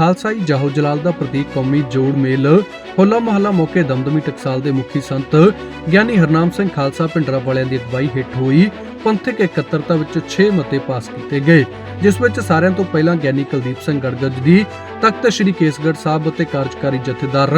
ਖਾਲਸਾਈ ਜਾਹੋ ਜਲਾਲ ਦਾ ਪ੍ਰਤੀਕ ਕੌਮੀ ਜੋੜ ਮੇਲ। ਹੋਲਾ ਮਹੱਲਾ ਮੌਕੇ ਦਮਦਮੀ ਟਕਸਾਲ ਦੇ ਮੁਖੀ ਸੰਤ ਗਿਆਨੀ ਹਰਨਾਮ ਸਿੰਘ ਖਾਲਸਾ ਪਿੰਡਰਾ ਵਾਲਿਆਂ ਦੀ ਅਗਵਾਈ ਹੇਠ ਹੋਈ। ਪੰਥਕ ਇਕੱਤਰਤਾ ਵਿੱਚ 6 ਮਤੇ ਪਾਸ ਕੀਤੇ ਗਏ, ਜਿਸ ਵਿੱਚ ਸਾਰਿਆਂ ਤੋਂ ਪਹਿਲਾਂ ਗਿਆਨੀ ਕੁਲਦੀਪ ਸਿੰਘ ਗੜਗੜ ਦੀ, ਤਖਤ ਸ੍ਰੀ ਕੇਸਗੜ੍ਹ ਸਾਹਿਬ ਅਤੇ ਕਾਰਜਕਾਰੀ ਜਥੇਦਾਰ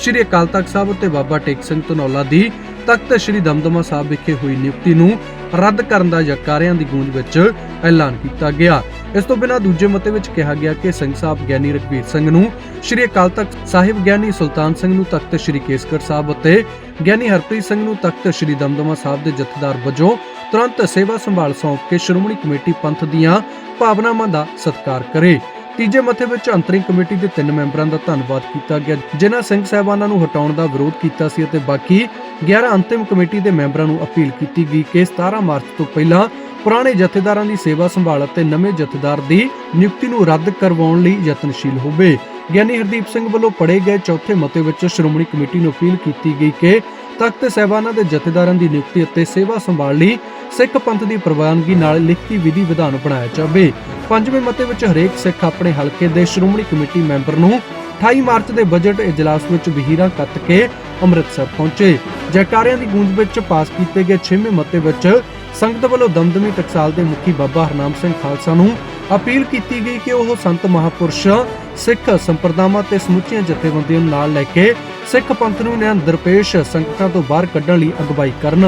ਸ੍ਰੀ ਅਕਾਲ ਤਖਤ ਸਾਹਿਬ ਅਤੇ ਬਾਬਾ ਟੇਕ ਸਿੰਘ ਧਨੌਲਾ ਦੀ, ਤਖਤ ਸ੍ਰੀ ਦਮਦਮਾ ਸਾਹਿਬ ਵਿਖੇ ਹੋਈ ਨਿਯੁਕਤੀ ਨੂੰ ਰੱਦ ਕਰਨ ਦਾ ਜਕਾਰਿਆਂ ਦੀ ਗੂੰਜ ਵਿੱਚ ਐਲਾਨ ਕੀਤਾ ਗਿਆ। ਇਸ ਤੋਂ ਬਿਨਾਂ ਦੂਜੇ ਮਤੇ ਵਿੱਚ ਕਿਹਾ ਗਿਆ ਕਿ ਸਿੰਘ ਸਾਹਿਬ ਗਿਆਨੀ ਰਘਵੀਰ ਸਿੰਘ ਨੂੰ ਸ੍ਰੀ ਅਕਾਲ ਤਖਤ ਸਾਹਿਬ ਗਿਆਨੀ ਸੁਲਤਾਨ ਸਿੰਘ ਨੂੰ ਤਖਤ ਸ੍ਰੀ ਕੇਸਗੜ੍ਹ ਸਾਹਿਬ ਅਤੇ ਗਿਆਨੀ ਹਰਪ੍ਰੀਤ ਸਿੰਘ ਨੂੰ ਤਖਤ ਸ੍ਰੀ ਦਮਦਮਾ ਸਾਹਿਬ ਦੇ ਜਥੇਦਾਰ ਵਜੋਂ ਤੁਰੰਤ ਸੇਵਾ ਸੰਭਾਲ ਸੌਂਪ ਕੇ ਸ਼੍ਰੋਮਣੀ ਕਮੇਟੀ ਪੰਥ ਦੀਆਂ ਭਾਵਨਾਵਾਂ ਦਾ ਸਤਿਕਾਰ ਕਰੇ। ਤੀਜੇ ਮੱਥੇ ਵਿੱਚ ਅੰਤਰਿੰਗ ਕਮੇਟੀ ਦੇ ਤਿੰਨ ਮੈਂਬਰਾਂ ਦਾ ਧੰਨਵਾਦ ਕੀਤਾ ਗਿਆ, ਜਿਨ੍ਹਾਂ ਸਿੰਘ ਸਾਹਿਬਾਨਾਂ ਨੂੰ ਹਟਾਉਣ ਦਾ ਵਿਰੋਧ ਕੀਤਾ ਸੀ ਅਤੇ ਬਾਕੀ 11 ਅੰਤਿਮ ਕਮੇਟੀ ਦੇ ਮੈਂਬਰਾਂ ਨੂੰ ਅਪੀਲ ਕੀਤੀ ਗਈ ਕਿ 17 ਮਾਰਚ ਤੋਂ ਪਹਿਲਾਂ ਪੁਰਾਣੇ ਜਥੇਦਾਰਾਂ ਦੀ ਸੇਵਾ ਸੰਭਾਲ ਅਤੇ ਨਵੇਂ ਜਥੇਦਾਰ ਦੀ ਨਿਯੁਕਤੀ ਨੂੰ ਰੱਦ ਕਰਵਾਉਣ ਲਈ ਯਤਨਸ਼ੀਲ ਹੋਵੇ। ਗਿਆਨੀ ਹਰਦੀਪ ਸਿੰਘ ਵੱਲੋਂ ਪੜੇ ਗਏ ਚੌਥੇ ਮਤੇ ਵਿੱਚ ਸ਼੍ਰੋਮਣੀ ਕਮੇਟੀ ਨੂੰ ਅਪੀਲ ਕੀਤੀ ਗਈ ਕਿ ਤਖਤ ਸਹਿਬਾਨਾਂ ਦੇ ਜਥੇਦਾਰਾਂ ਦੀ ਨਿਯੁਕਤੀ ਅਤੇ ਸੇਵਾ ਸੰਭਾਲ ਲਈ ਸਿੱਖ ਪੰਥ ਦੀ ਪ੍ਰਵਾਨਗੀ ਨਾਲ ਲਿਖਤੀ ਵਿਧੀ ਵਿਧਾਨ ਬਣਾਇਆ ਜਾਵੇ। ਪੰਜਵੇਂ ਮਤੇ ਵਿੱਚ ਹਰੇਕ ਸਿੱਖ ਆਪਣੇ ਹਲਕੇ ਦੇ ਸ਼੍ਰੋਮਣੀ ਕਮੇਟੀ ਮੈਂਬਰ ਨੂੰ 28 ਮਾਰਚ ਦੇ ਬਜਟ ਇਜਲਾਸ ਵਿੱਚ ਵਹੀਰਾਂ ਕੱਤ ਕੇ ਅੰਮ੍ਰਿਤਸਰ ਪਹੁੰਚੇ। ਜੈਕਾਰਿਆਂ ਦੀ ਗੂੰਜ ਵਿੱਚ ਪਾਸ ਕੀਤੇ ਗਏ 6ਵੇਂ ਮਤੇ ਵਿੱਚ ਸੰਗਤ ਵੱਲੋਂ ਦਮਦਮੀ ਟਕਸਾਲ ਦੇ ਮੁਖੀ ਬਾਬਾ ਹਰਨਾਮ ਸਿੰਘ ਖਾਲਸਾ ਨੂੰ ਅਪੀਲ ਕੀਤੀ ਗਈ ਕਿ ਉਹ ਸੰਤ ਮਹਾਪੁਰਸ਼, ਸਿੱਖ ਸੰਪਰਦਾਵਾਂ ਤੇ ਸਮੁੱਚੀਆਂ ਜਥੇਬੰਦੀਆਂ ਨੂੰ ਨਾਲ ਲੈ ਕੇ ਸਿੱਖ ਪੰਥ ਨੂੰ ਨਿਆਂ ਦਰਪੇਸ਼ ਸੰਕਟਾਂ ਤੋਂ ਬਾਹਰ ਕੱਢਣ ਲਈ ਅਗਵਾਈ ਕਰਨ।